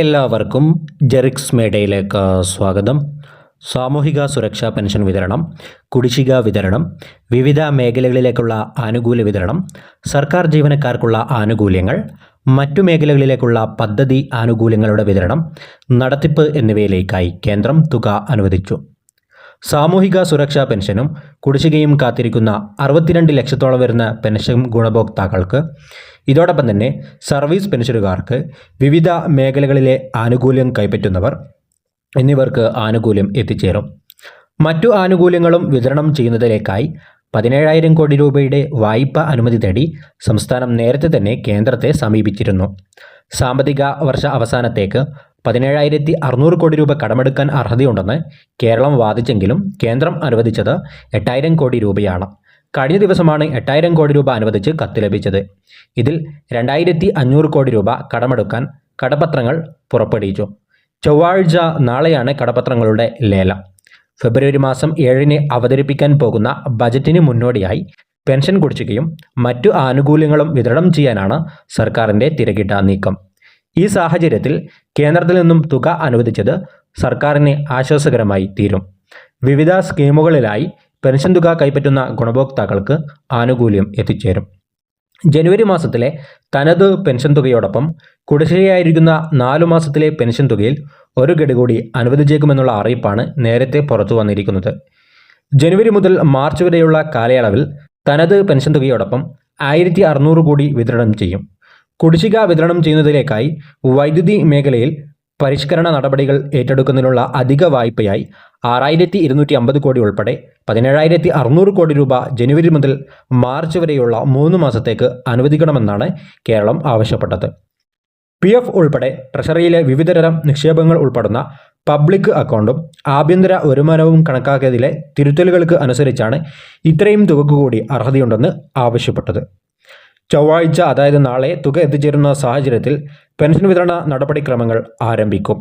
എല്ലാവർക്കും ജെറിക്സ് മേഡയിലേക്ക് സ്വാഗതം. സാമൂഹിക സുരക്ഷാ പെൻഷൻ വിതരണം കുടിശ്ശിക വിതരണം വിവിധ മേഖലകളിലേക്കുള്ള ആനുകൂല്യ വിതരണം സർക്കാർ ജീവനക്കാർക്കുള്ള ആനുകൂല്യങ്ങൾ മറ്റു മേഖലകളിലേക്കുള്ള പദ്ധതി ആനുകൂല്യങ്ങളുടെ വിതരണം നടത്തിപ്പ് എന്നിവയിലേക്കായി കേന്ദ്രം തുക അനുവദിച്ചു. സാമൂഹിക സുരക്ഷാ പെൻഷനും കുടിശ്ശികയും കാത്തിരിക്കുന്ന അറുപത്തിരണ്ട് ലക്ഷത്തോളം വരുന്ന പെൻഷൻ ഗുണഭോക്താക്കൾക്ക് ഇതോടൊപ്പം തന്നെ സർവീസ് പെൻഷനുകാർക്ക് വിവിധ മേഖലകളിലെ ആനുകൂല്യം കൈപ്പറ്റുന്നവർ എന്നിവർക്ക് ആനുകൂല്യം എത്തിച്ചേരും. മറ്റു ആനുകൂല്യങ്ങളും വിതരണം ചെയ്യുന്നതിലേക്കായി പതിനേഴായിരം കോടി രൂപയുടെ വായ്പ അനുമതി തേടി സംസ്ഥാനം നേരത്തെ തന്നെ കേന്ദ്രത്തെ സമീപിച്ചിരുന്നു. സാമ്പത്തിക വർഷ അവസാനത്തേക്ക് പതിനേഴായിരത്തി അറുന്നൂറ് കോടി രൂപ കടമെടുക്കാൻ അർഹതയുണ്ടെന്ന് കേരളം വാദിച്ചെങ്കിലും കേന്ദ്രം അനുവദിച്ചത് എട്ടായിരം കോടി രൂപയാണ്. കഴിഞ്ഞ ദിവസമാണ് എട്ടായിരം കോടി രൂപ അനുവദിച്ച് കത്ത് ലഭിച്ചത്. ഇതിൽ രണ്ടായിരത്തി അഞ്ഞൂറ് കോടി രൂപ കടമെടുക്കാൻ കടപത്രങ്ങൾ പുറപ്പെടുവിച്ചു. ചൊവ്വാഴ്ച നാളെയാണ് കടപത്രങ്ങളുടെ ലേലം. ഫെബ്രുവരി മാസം ഏഴിന് അവതരിപ്പിക്കാൻ പോകുന്ന ബജറ്റിന് മുന്നോടിയായി പെൻഷൻ കുടിശ്ശികയും മറ്റു ആനുകൂല്യങ്ങളും വിതരണം ചെയ്യാനാണ് സർക്കാരിന്റെ തിരക്കിട്ട നീക്കം. ഈ സാഹചര്യത്തിൽ കേന്ദ്രത്തിൽ നിന്നും തുക അനുവദിച്ചത് സർക്കാരിന് ആശ്വാസകരമായി തീരും. വിവിധ സ്കീമുകളിലായി പെൻഷൻ തുക കൈപ്പറ്റുന്ന ഗുണഭോക്താക്കൾക്ക് ആനുകൂല്യം എത്തിച്ചേരും. ജനുവരി മാസത്തിലെ തനത് പെൻഷൻ തുകയോടൊപ്പം കുടിശ്ശികയായിരിക്കുന്ന നാലു മാസത്തിലെ പെൻഷൻ തുകയിൽ ഒരു ഗഡു കൂടി അനുവദിച്ചേക്കുമെന്നുള്ള അറിയിപ്പാണ് നേരത്തെ പുറത്തു വന്നിരിക്കുന്നത്. ജനുവരി മുതൽ മാർച്ച് വരെയുള്ള കാലയളവിൽ തനത് പെൻഷൻ തുകയോടൊപ്പം ആയിരത്തി അറുന്നൂറ് കോടി വിതരണം ചെയ്യും. കുടിശ്ശിക വിതരണം ചെയ്യുന്നതിലേക്കായി വൈദ്യുതി മേഖലയിൽ പരിഷ്കരണ നടപടികൾ ഏറ്റെടുക്കുന്നതിനുള്ള അധിക വായ്പയായി ആറായിരത്തി ഇരുന്നൂറ്റി അമ്പത് കോടി ഉൾപ്പെടെ പതിനേഴായിരത്തി അറുന്നൂറ് കോടി രൂപ ജനുവരി മുതൽ മാർച്ച് വരെയുള്ള മൂന്ന് മാസത്തേക്ക് അനുവദിക്കണമെന്നാണ് കേരളം ആവശ്യപ്പെട്ടത്. പി എഫ് ഉൾപ്പെടെ ട്രഷറിയിലെ വിവിധതരം നിക്ഷേപങ്ങൾ ഉൾപ്പെടുന്ന പബ്ലിക് അക്കൗണ്ടും ആഭ്യന്തര വരുമാനവും കണക്കാക്കിയതിലെ തിരുത്തലുകൾക്ക് അനുസരിച്ചാണ് ഇത്രയും തുകക്ക് കൂടി അർഹതയുണ്ടെന്ന് ആവശ്യപ്പെട്ടത്. ചൊവ്വാഴ്ച അതായത് നാളെ തുക എത്തിച്ചേരുന്ന സാഹചര്യത്തിൽ പെൻഷൻ വിതരണ നടപടിക്രമങ്ങൾ ആരംഭിക്കും.